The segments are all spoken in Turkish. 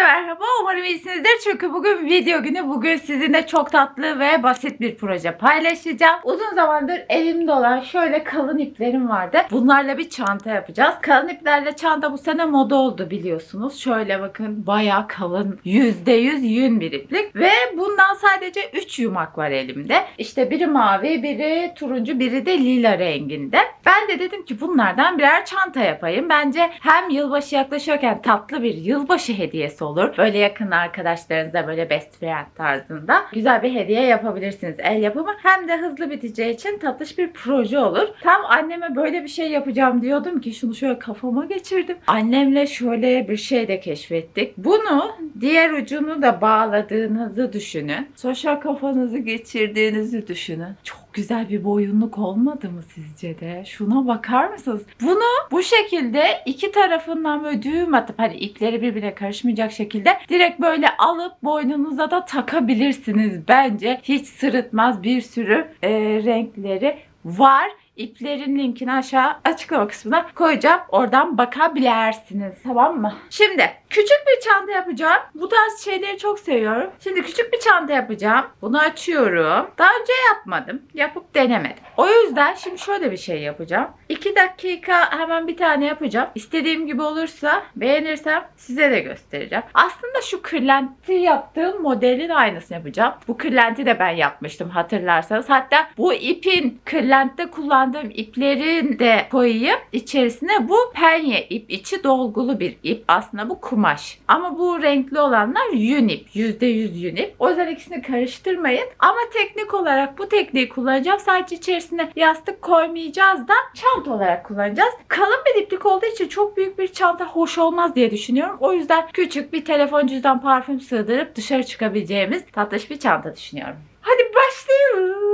Herkese merhaba. Umarım iyisinizdir. Çünkü bugün video günü. Bugün sizinle çok tatlı ve basit bir proje paylaşacağım. Uzun zamandır elimde olan şöyle kalın iplerim vardı. Bunlarla bir çanta yapacağız. Kalın iplerle çanta bu sene moda oldu biliyorsunuz. Şöyle bakın bayağı kalın %100 yün bir iplik. Ve bundan sadece 3 yumak var elimde. İşte biri mavi, biri turuncu, biri de lila renginde. Ben de dedim ki bunlardan birer çanta yapayım. Bence hem yılbaşı yaklaşıyorken tatlı bir yılbaşı hediyesi olur. Böyle yakın arkadaşlarınıza böyle best friend tarzında güzel bir hediye yapabilirsiniz el yapımı. Hem de hızlı biteceği için tatlış bir proje olur. Tam anneme böyle bir şey yapacağım diyordum ki şunu şöyle kafama geçirdim. Annemle şöyle bir şey de keşfettik. Bunu diğer ucunu da bağladığınızı düşünün. Soşa kafanızı geçirdiğinizi düşünün. Çok güzel bir boyunluk olmadı mı sizce de? Şuna bakar mısınız? Bunu bu şekilde iki tarafından böyle düğüm atıp hani ipleri birbirine karışmayacak şekilde direkt böyle alıp boynunuza da takabilirsiniz bence. Hiç sırıtmaz bir sürü e, renkleri var. İplerin linkini aşağı açıklama kısmına koyacağım. Oradan bakabilirsiniz. Tamam mı? Şimdi küçük bir çanta yapacağım. Bu tarz şeyleri çok seviyorum. Şimdi küçük bir çanta yapacağım. Bunu açıyorum. Daha önce yapmadım. Yapıp denemedim. O yüzden şimdi şöyle bir şey yapacağım. 2 dakika hemen bir tane yapacağım. İstediğim gibi olursa beğenirsem size de göstereceğim. Aslında şu kırlenti yaptığım modelin aynısını yapacağım. Bu kırlenti de ben yapmıştım hatırlarsanız. Hatta bu ipin kırlentte kullandığım iplerin de koyayım. İçerisine bu penye ip. içi dolgulu bir ip. Aslında bu kumaş. Ama bu renkli olanlar yün ip. %100 yün ip. O yüzden ikisini karıştırmayın. Ama teknik olarak bu tekniği kullanacağım. Sadece içerisine yastık koymayacağız da çanta olarak kullanacağız. Kalın bir iplik olduğu için çok büyük bir çanta hoş olmaz diye düşünüyorum. O yüzden küçük bir telefon cüzdan parfüm sığdırıp dışarı çıkabileceğimiz tatlış bir çanta düşünüyorum. Hadi başlayalım.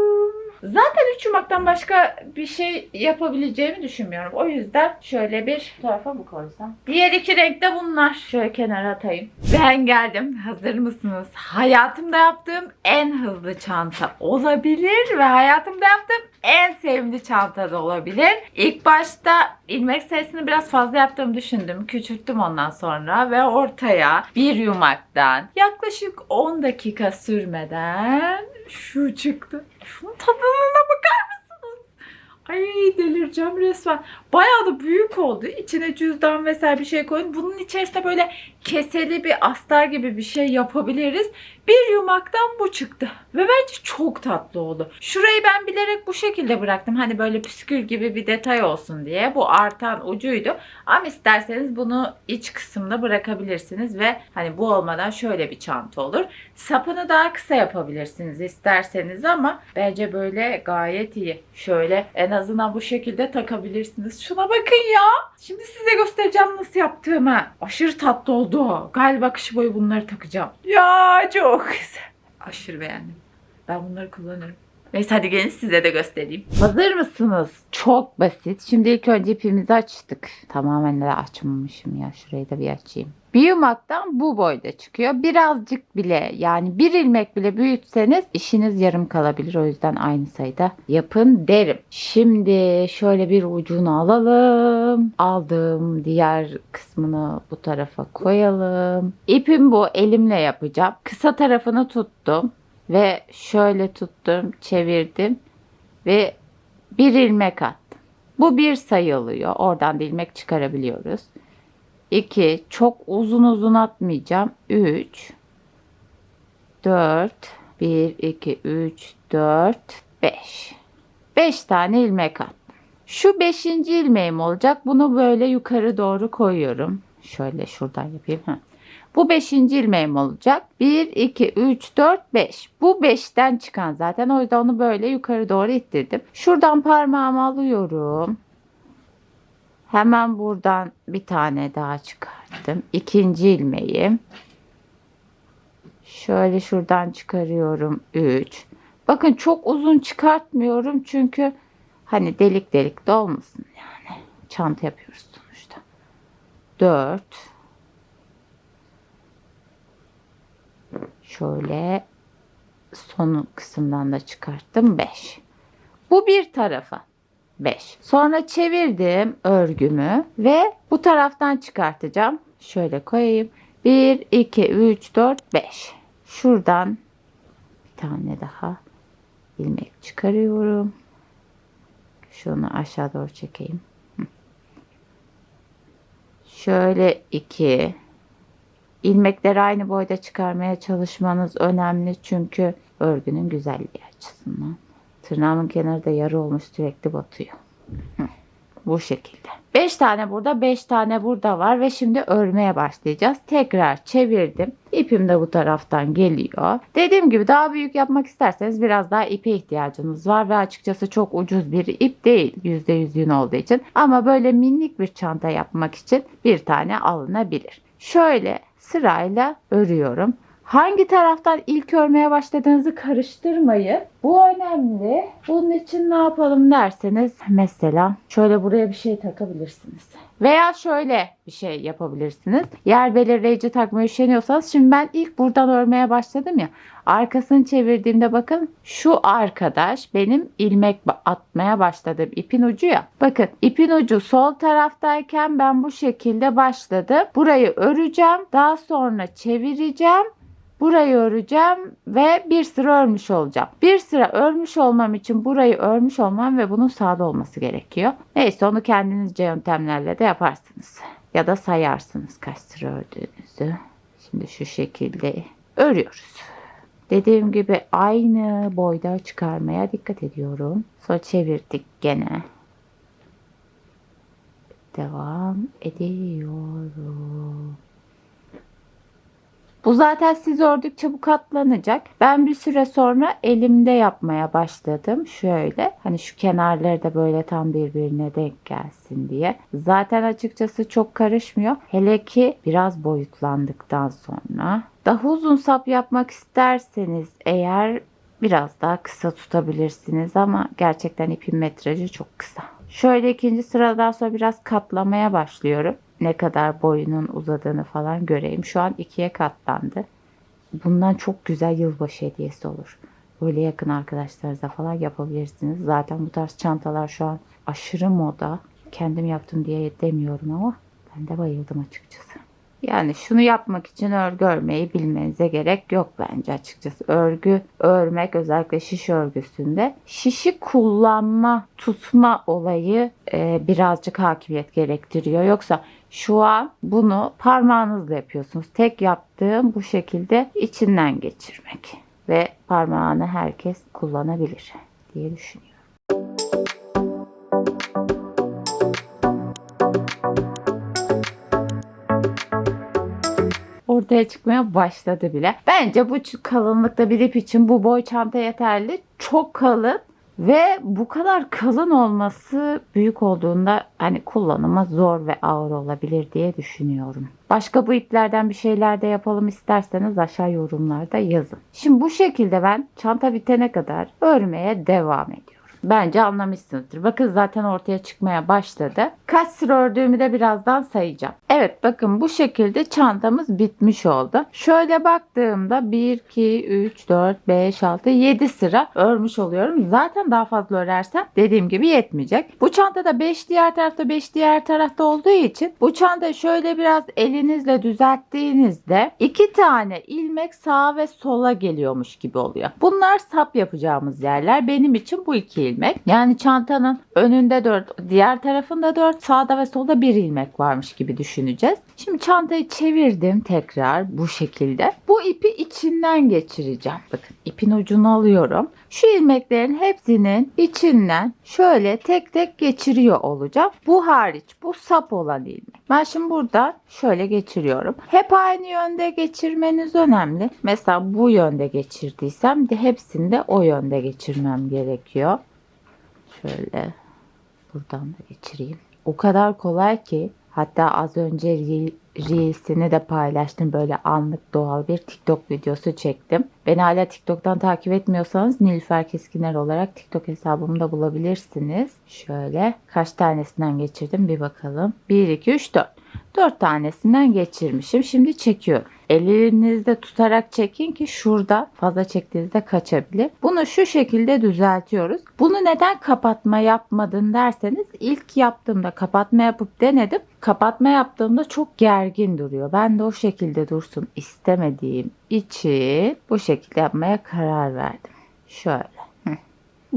Zaten üç yumaktan başka bir şey yapabileceğimi düşünmüyorum. O yüzden şöyle bir tarafa mı koysam? Diğer iki renk de bunlar. Şöyle kenara atayım. Ben geldim. Hazır mısınız? Hayatımda yaptığım en hızlı çanta olabilir ve hayatımda yaptığım en sevimli çanta da olabilir. İlk başta ilmek sayısını biraz fazla yaptığımı düşündüm. Küçülttüm ondan sonra ve ortaya bir yumaktan yaklaşık 10 dakika sürmeden şu çıktı. Şunun tadına bakar mısınız? Ay delireceğim resmen. Bayağı da büyük oldu. İçine cüzdan vesaire bir şey koyun. Bunun içerisine böyle keseli bir astar gibi bir şey yapabiliriz. Bir yumaktan bu çıktı. Ve bence çok tatlı oldu. Şurayı ben bilerek bu şekilde bıraktım. Hani böyle püskül gibi bir detay olsun diye. Bu artan ucuydu. Ama isterseniz bunu iç kısımda bırakabilirsiniz. Ve hani bu olmadan şöyle bir çanta olur. Sapını daha kısa yapabilirsiniz isterseniz ama bence böyle gayet iyi. Şöyle en azından bu şekilde takabilirsiniz. Şuna bakın ya. Şimdi size göstereceğim nasıl yaptığımı. Aşırı tatlı oldu. Galiba kış boyu bunları takacağım. Ya çok güzel. Aşırı beğendim. Ben bunları kullanırım. Neyse hadi gelin size de göstereyim. Hazır mısınız? Çok basit. Şimdi ilk önce ipimizi açtık. Tamamen de açmamışım ya. Şurayı da bir açayım. Bir yumaktan bu boyda çıkıyor. Birazcık bile yani bir ilmek bile büyütseniz işiniz yarım kalabilir. O yüzden aynı sayıda yapın derim. Şimdi şöyle bir ucunu alalım. Aldım. Diğer kısmını bu tarafa koyalım. İpim bu. Elimle yapacağım. Kısa tarafını tuttum. Ve şöyle tuttum, çevirdim ve bir ilmek attım. Bu bir sayılıyor. Oradan da ilmek çıkarabiliyoruz. 2. Çok uzun uzun atmayacağım. 3 4 1 2 3 4 5 5 tane ilmek attım. Şu 5. ilmeğim olacak. Bunu böyle yukarı doğru koyuyorum. Şöyle şuradan yapayım. Heh. Bu 5. ilmeğim olacak. 1, 2, 3, 4, 5. Bu 5'ten çıkan zaten. O yüzden onu böyle yukarı doğru ittirdim. Şuradan parmağımı alıyorum. Hemen buradan bir tane daha çıkarttım. İkinci ilmeğim. Şöyle şuradan çıkarıyorum. 3. Bakın çok uzun çıkartmıyorum çünkü hani delik delik de olmasın yani. Çanta yapıyoruz sonuçta. 4 Şöyle son kısımdan da çıkarttım 5. Bu bir tarafa 5. Sonra çevirdim örgümü ve bu taraftan çıkartacağım. Şöyle koyayım. 1, 2, 3, 4, 5. Şuradan bir tane daha ilmek çıkarıyorum. Şunu aşağı doğru çekeyim. Şöyle iki. İlmekleri aynı boyda çıkarmaya çalışmanız önemli çünkü örgünün güzelliği açısından. Tırnağımın kenarı da yarı olmuş sürekli batıyor. Bu şekilde. 5 tane burada 5 tane burada var ve şimdi örmeye başlayacağız. Tekrar çevirdim. İpim de bu taraftan geliyor. Dediğim gibi daha büyük yapmak isterseniz biraz daha ipe ihtiyacınız var ve açıkçası çok ucuz bir ip değil %100 yün olduğu için. Ama böyle minik bir çanta yapmak için bir tane alınabilir. Şöyle sırayla örüyorum. Hangi taraftan ilk örmeye başladığınızı karıştırmayın. Bu önemli. Bunun için ne yapalım derseniz mesela şöyle buraya bir şey takabilirsiniz. Veya şöyle bir şey yapabilirsiniz. Yer belirleyici takmaya üşeniyorsanız şimdi ben ilk buradan örmeye başladım ya. Arkasını çevirdiğimde bakın şu arkadaş benim ilmek atmaya başladığım ipin ucu ya. Bakın ipin ucu sol taraftayken ben bu şekilde başladım. Burayı öreceğim. Daha sonra çevireceğim. Burayı öreceğim ve bir sıra örmüş olacağım. Bir sıra örmüş olmam için burayı örmüş olmam ve bunun sağda olması gerekiyor. Neyse onu kendinizce yöntemlerle de yaparsınız. Ya da sayarsınız kaç sıra ördüğünüzü. Şimdi şu şekilde örüyoruz. Dediğim gibi aynı boyda çıkarmaya dikkat ediyorum. Sonra çevirdik gene. Devam ediyorum. Bu zaten siz ördükçe bu katlanacak. Ben bir süre sonra elimde yapmaya başladım. Şöyle hani şu kenarları da böyle tam birbirine denk gelsin diye. Zaten açıkçası çok karışmıyor. Hele ki biraz boyutlandıktan sonra. Daha uzun sap yapmak isterseniz eğer biraz daha kısa tutabilirsiniz ama gerçekten ipin metrajı çok kısa. Şöyle ikinci sıradan sonra biraz katlamaya başlıyorum ne kadar boyunun uzadığını falan göreyim. Şu an ikiye katlandı. Bundan çok güzel yılbaşı hediyesi olur. Böyle yakın arkadaşlarınıza falan yapabilirsiniz. Zaten bu tarz çantalar şu an aşırı moda. Kendim yaptım diye demiyorum ama ben de bayıldım açıkçası. Yani şunu yapmak için örgü örmeyi bilmenize gerek yok bence açıkçası. Örgü örmek özellikle şiş örgüsünde şişi kullanma, tutma olayı e, birazcık hakimiyet gerektiriyor. Yoksa şu an bunu parmağınızla yapıyorsunuz. Tek yaptığım bu şekilde içinden geçirmek ve parmağını herkes kullanabilir diye düşünüyorum. Ortaya çıkmaya başladı bile. Bence bu kalınlıkta bir ip için bu boy çanta yeterli. Çok kalın ve bu kadar kalın olması büyük olduğunda hani kullanıma zor ve ağır olabilir diye düşünüyorum. Başka bu iplerden bir şeyler de yapalım isterseniz aşağı yorumlarda yazın. Şimdi bu şekilde ben çanta bitene kadar örmeye devam ediyorum. Bence anlamışsınızdır. Bakın zaten ortaya çıkmaya başladı. Kaç sıra ördüğümü de birazdan sayacağım. Evet bakın bu şekilde çantamız bitmiş oldu. Şöyle baktığımda 1, 2, 3, 4, 5, 6, 7 sıra örmüş oluyorum. Zaten daha fazla örersem dediğim gibi yetmeyecek. Bu çantada 5 diğer tarafta 5 diğer tarafta olduğu için bu çantayı şöyle biraz elinizle düzelttiğinizde iki tane ilmek sağa ve sola geliyormuş gibi oluyor. Bunlar sap yapacağımız yerler. Benim için bu iki ilmek. Yani çantanın önünde 4, diğer tarafında 4, sağda ve solda bir ilmek varmış gibi düşüneceğiz. Şimdi çantayı çevirdim tekrar bu şekilde. Bu ipi içinden geçireceğim. Bakın ipin ucunu alıyorum. Şu ilmeklerin hepsinin içinden şöyle tek tek geçiriyor olacağım. Bu hariç bu sap olan ilmek. Ben şimdi burada şöyle geçiriyorum. Hep aynı yönde geçirmeniz önemli. Mesela bu yönde geçirdiysem de hepsini de o yönde geçirmem gerekiyor. Şöyle buradan da geçireyim. O kadar kolay ki hatta az önce Reel- Reels'ini de paylaştım. Böyle anlık doğal bir TikTok videosu çektim. Beni hala TikTok'tan takip etmiyorsanız Nilüfer Keskiner olarak TikTok hesabımda bulabilirsiniz. Şöyle kaç tanesinden geçirdim bir bakalım. 1, 2, 3, 4. 4 tanesinden geçirmişim. Şimdi çekiyorum. Elinizde tutarak çekin ki şurada fazla çektiğinizde kaçabilir. Bunu şu şekilde düzeltiyoruz. Bunu neden kapatma yapmadın derseniz ilk yaptığımda kapatma yapıp denedim. kapatma yaptığımda çok gergin duruyor. Ben de o şekilde dursun istemediğim için bu şekilde yapmaya karar verdim. Şöyle.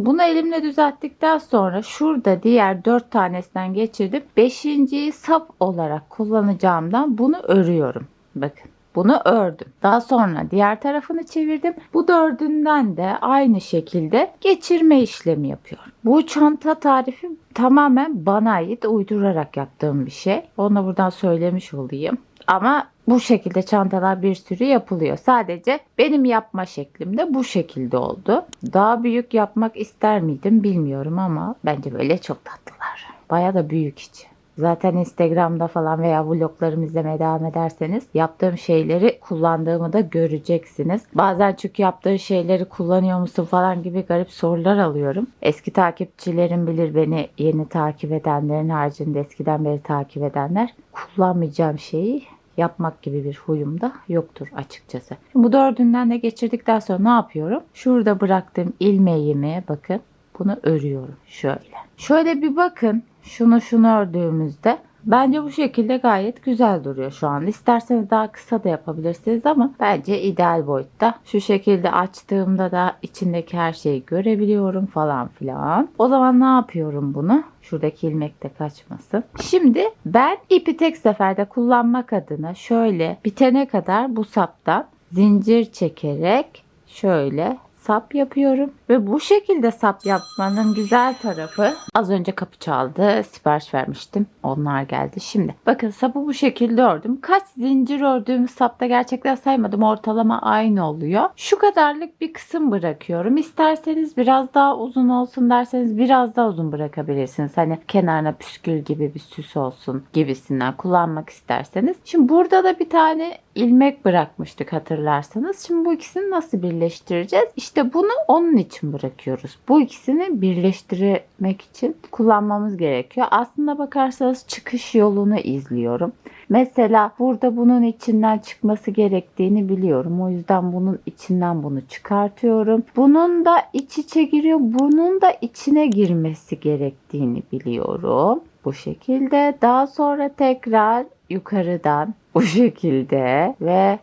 Bunu elimle düzelttikten sonra şurada diğer dört tanesinden geçirdim. Beşinciyi sap olarak kullanacağımdan bunu örüyorum. Bakın. Bunu ördüm. Daha sonra diğer tarafını çevirdim. Bu dördünden de aynı şekilde geçirme işlemi yapıyorum. Bu çanta tarifi tamamen bana ait uydurarak yaptığım bir şey. Onu da buradan söylemiş olayım. Ama bu şekilde çantalar bir sürü yapılıyor. Sadece benim yapma şeklim de bu şekilde oldu. Daha büyük yapmak ister miydim bilmiyorum ama bence böyle çok tatlılar. Baya da büyük içi. Zaten Instagram'da falan veya vloglarımı izlemeye devam ederseniz yaptığım şeyleri kullandığımı da göreceksiniz. Bazen çünkü yaptığın şeyleri kullanıyor musun falan gibi garip sorular alıyorum. Eski takipçilerim bilir beni yeni takip edenlerin haricinde eskiden beri takip edenler kullanmayacağım şeyi yapmak gibi bir huyum da yoktur açıkçası. Şimdi bu dördünden de geçirdikten sonra ne yapıyorum? Şurada bıraktığım ilmeğimi bakın bunu örüyorum şöyle. Şöyle bir bakın şunu şunu ördüğümüzde bence bu şekilde gayet güzel duruyor şu an. İsterseniz daha kısa da yapabilirsiniz ama bence ideal boyutta. Şu şekilde açtığımda da içindeki her şeyi görebiliyorum falan filan. O zaman ne yapıyorum bunu? Şuradaki ilmek de kaçmasın. Şimdi ben ipi tek seferde kullanmak adına şöyle bitene kadar bu saptan zincir çekerek şöyle sap yapıyorum. Ve bu şekilde sap yapmanın güzel tarafı az önce kapı çaldı. Sipariş vermiştim. Onlar geldi. Şimdi bakın sapı bu şekilde ördüm. Kaç zincir ördüğümü sapta gerçekten saymadım. Ortalama aynı oluyor. Şu kadarlık bir kısım bırakıyorum. İsterseniz biraz daha uzun olsun derseniz biraz daha uzun bırakabilirsiniz. Hani kenarına püskül gibi bir süs olsun gibisinden kullanmak isterseniz. Şimdi burada da bir tane ilmek bırakmıştık hatırlarsanız. Şimdi bu ikisini nasıl birleştireceğiz? İşte bunu onun için bırakıyoruz. Bu ikisini birleştirmek için kullanmamız gerekiyor. Aslında bakarsanız çıkış yolunu izliyorum. Mesela burada bunun içinden çıkması gerektiğini biliyorum. O yüzden bunun içinden bunu çıkartıyorum. Bunun da iç içe giriyor. Bunun da içine girmesi gerektiğini biliyorum. Bu şekilde daha sonra tekrar yukarıdan bu şekilde ve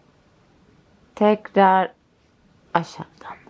tekrar aşağıdan.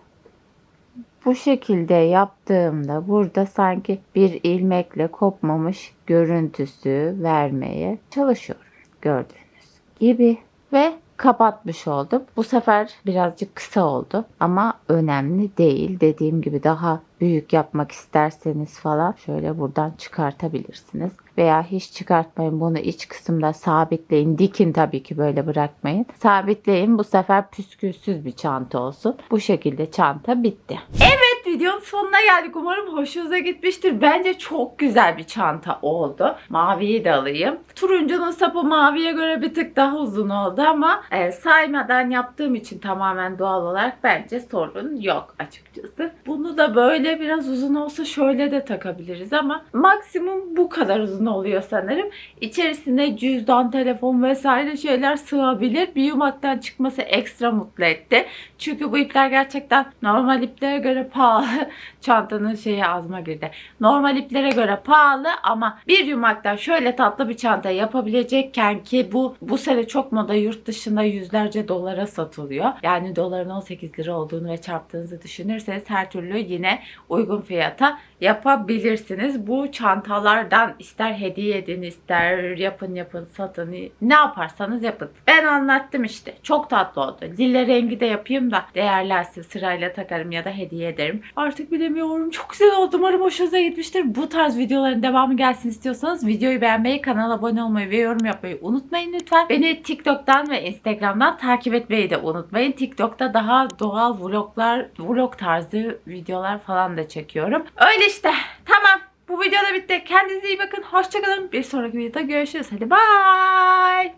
Bu şekilde yaptığımda burada sanki bir ilmekle kopmamış görüntüsü vermeye çalışıyorum. Gördüğünüz gibi ve kapatmış oldum. Bu sefer birazcık kısa oldu ama önemli değil. Dediğim gibi daha büyük yapmak isterseniz falan şöyle buradan çıkartabilirsiniz. Veya hiç çıkartmayın bunu iç kısımda sabitleyin. Dikin tabii ki böyle bırakmayın. Sabitleyin bu sefer püskülsüz bir çanta olsun. Bu şekilde çanta bitti. Evet videonun sonuna geldik. Umarım hoşunuza gitmiştir. Bence çok güzel bir çanta oldu. Maviyi de alayım. Turuncunun sapı maviye göre bir tık daha uzun oldu ama e, saymadan yaptığım için tamamen doğal olarak bence sorun yok açıkçası. Bunu da böyle biraz uzun olsa şöyle de takabiliriz ama maksimum bu kadar uzun oluyor sanırım. İçerisine cüzdan, telefon vesaire şeyler sığabilir. Bir yumaktan çıkması ekstra mutlu etti. Çünkü bu ipler gerçekten normal iplere göre pahalı. Çantanın şeyi azma girdi. Normal iplere göre pahalı ama bir yumaktan şöyle tatlı bir çanta yapabilecekken ki bu bu sene çok moda yurt dışında yüzlerce dolara satılıyor. Yani doların 18 lira olduğunu ve çarptığınızı düşünürseniz her türlü yine uygun fiyata yapabilirsiniz. Bu çantalardan ister hediye edin ister yapın yapın satın ne yaparsanız yapın. Ben anlattım işte. Çok tatlı oldu. Lila rengi de yapayım da değerlensin sırayla takarım ya da hediye ederim. Artık bilemiyorum. Çok güzel oldu. Umarım hoşunuza gitmiştir. Bu tarz videoların devamı gelsin istiyorsanız videoyu beğenmeyi, kanala abone olmayı ve yorum yapmayı unutmayın lütfen. Beni TikTok'tan ve Instagram'dan takip etmeyi de unutmayın. TikTok'ta daha doğal vloglar, vlog tarzı videolar falan da çekiyorum. Öyle işte. Tamam. Bu video da bitti. Kendinize iyi bakın. Hoşçakalın. Bir sonraki videoda görüşürüz. Hadi bye.